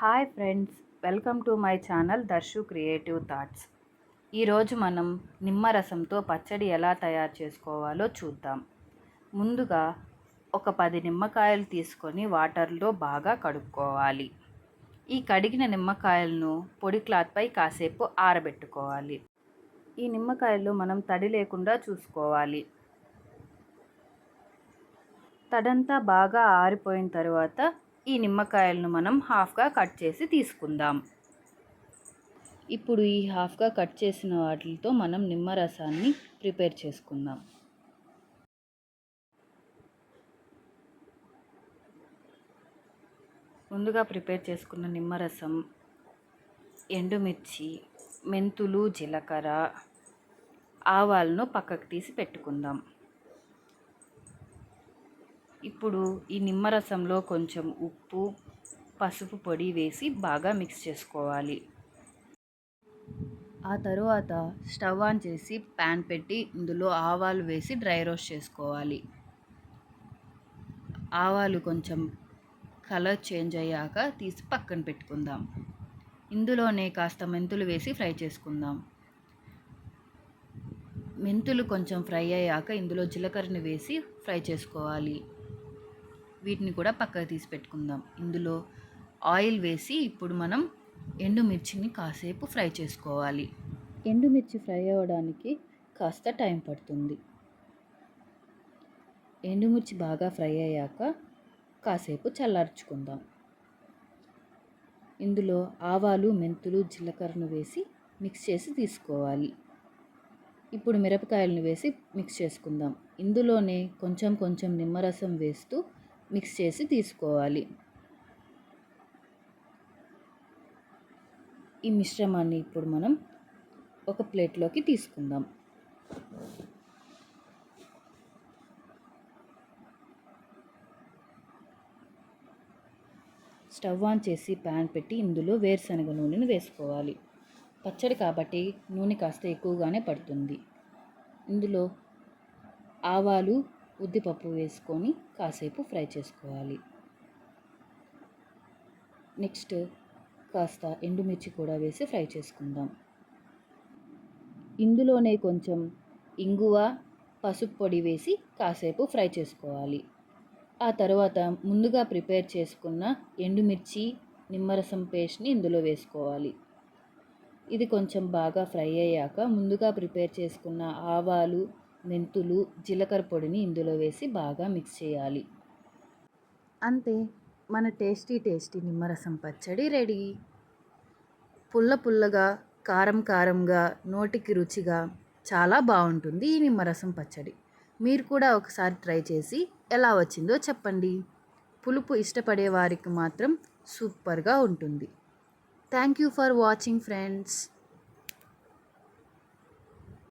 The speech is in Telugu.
Hi friends welcome to my channel Darshu creative thoughts. ఈరోజు మనం నిమ్మరసంతో పచ్చడి ఎలా తయారు చేసుకోవాలో చూద్దాం. ముందుగా ఒక పది నిమ్మకాయలు తీసుకొని వాటర్లో బాగా కడుక్కోవాలి. ఈ కడిగిన నిమ్మకాయలను పొడి క్లాత్పై కాసేపు ఆరబెట్టుకోవాలి. ఈ నిమ్మకాయలు మనం తడి లేకుండా చూసుకోవాలి. తడంతా బాగా ఆరిపోయిన తర్వాత ఈ నిమ్మకాయలను మనం హాఫ్గా కట్ చేసి తీసుకుందాం. ఇప్పుడు ఈ హాఫ్గా కట్ చేసిన వాటితో మనం నిమ్మరసాన్ని ప్రిపేర్ చేసుకుందాం. ముందుగా ప్రిపేర్ చేసుకున్న నిమ్మరసం ఎండుమిర్చి మెంతులు జీలకర్ర ఆవాలను పక్కకు తీసి పెట్టుకుందాం. ఇప్పుడు ఈ నిమ్మరసంలో కొంచెం ఉప్పు పసుపు పొడి వేసి బాగా మిక్స్ చేసుకోవాలి. ఆ తరువాత స్టవ్ ఆన్ చేసి ప్యాన్ పెట్టి ఇందులో ఆవాలు వేసి డ్రై రోస్ట్ చేసుకోవాలి. ఆవాలు కొంచెం కలర్ చేంజ్ అయ్యాక తీసి పక్కన పెట్టుకుందాం. ఇందులోనే కాస్త మెంతులు వేసి ఫ్రై చేసుకుందాం. మెంతులు కొంచెం ఫ్రై అయ్యాక ఇందులో జీలకర్రని వేసి ఫ్రై చేసుకోవాలి. వీటిని కూడా పక్కకు తీసి పెట్టుకుందాం. ఇందులో ఆయిల్ వేసి ఇప్పుడు మనం ఎండుమిర్చిని కాసేపు ఫ్రై చేసుకోవాలి. ఎండుమిర్చి ఫ్రై అవ్వడానికి కాస్త టైం పడుతుంది. ఎండుమిర్చి బాగా ఫ్రై అయ్యాక కాసేపు చల్లార్చుకుందాం. ఇందులో ఆవాలు మెంతులు జీలకర్రను వేసి మిక్స్ చేసి తీసుకోవాలి. ఇప్పుడు మిరపకాయలను వేసి మిక్స్ చేసుకుందాం. ఇందులోనే కొంచెం కొంచెం నిమ్మరసం వేస్తూ మిక్స్ చేసి తీసుకోవాలి. ఈ మిశ్రమాన్ని ఇప్పుడు మనం ఒక ప్లేట్లోకి తీసుకుందాం. స్టవ్ ఆన్ చేసి ప్యాన్ పెట్టి ఇందులో వేరుశనగ నూనెను వేసుకోవాలి. పచ్చడి కాబట్టి నూనె కాస్త ఎక్కువగానే పడుతుంది. ఇందులో ఆవాలు ఉద్దిపప్పు వేసుకొని కాసేపు ఫ్రై చేసుకోవాలి. నెక్స్ట్ కాస్త ఎండుమిర్చి కూడా వేసి ఫ్రై చేసుకుందాం. ఇందులోనే కొంచెం ఇంగువ పసుపు పొడి వేసి కాసేపు ఫ్రై చేసుకోవాలి. ఆ తర్వాత ముందుగా ప్రిపేర్ చేసుకున్న ఎండుమిర్చి నిమ్మరసం పేస్ట్ని ఇందులో వేసుకోవాలి. ఇది కొంచెం బాగా ఫ్రై అయ్యాక ముందుగా ప్రిపేర్ చేసుకున్న ఆవాలు మెంతులు జీలకర్ర పొడిని ఇందులో వేసి బాగా మిక్స్ చేయాలి. అంతే మన టేస్టీ టేస్టీ నిమ్మరసం పచ్చడి రెడీ. పుల్ల పుల్లగా కారం కారంగా నోటికి రుచిగా చాలా బాగుంటుంది ఈ నిమ్మరసం పచ్చడి. మీరు కూడా ఒకసారి ట్రై చేసి ఎలా వచ్చిందో చెప్పండి. పులుపు ఇష్టపడే వారికి మాత్రం సూపర్గా ఉంటుంది. Thank you for watching friends.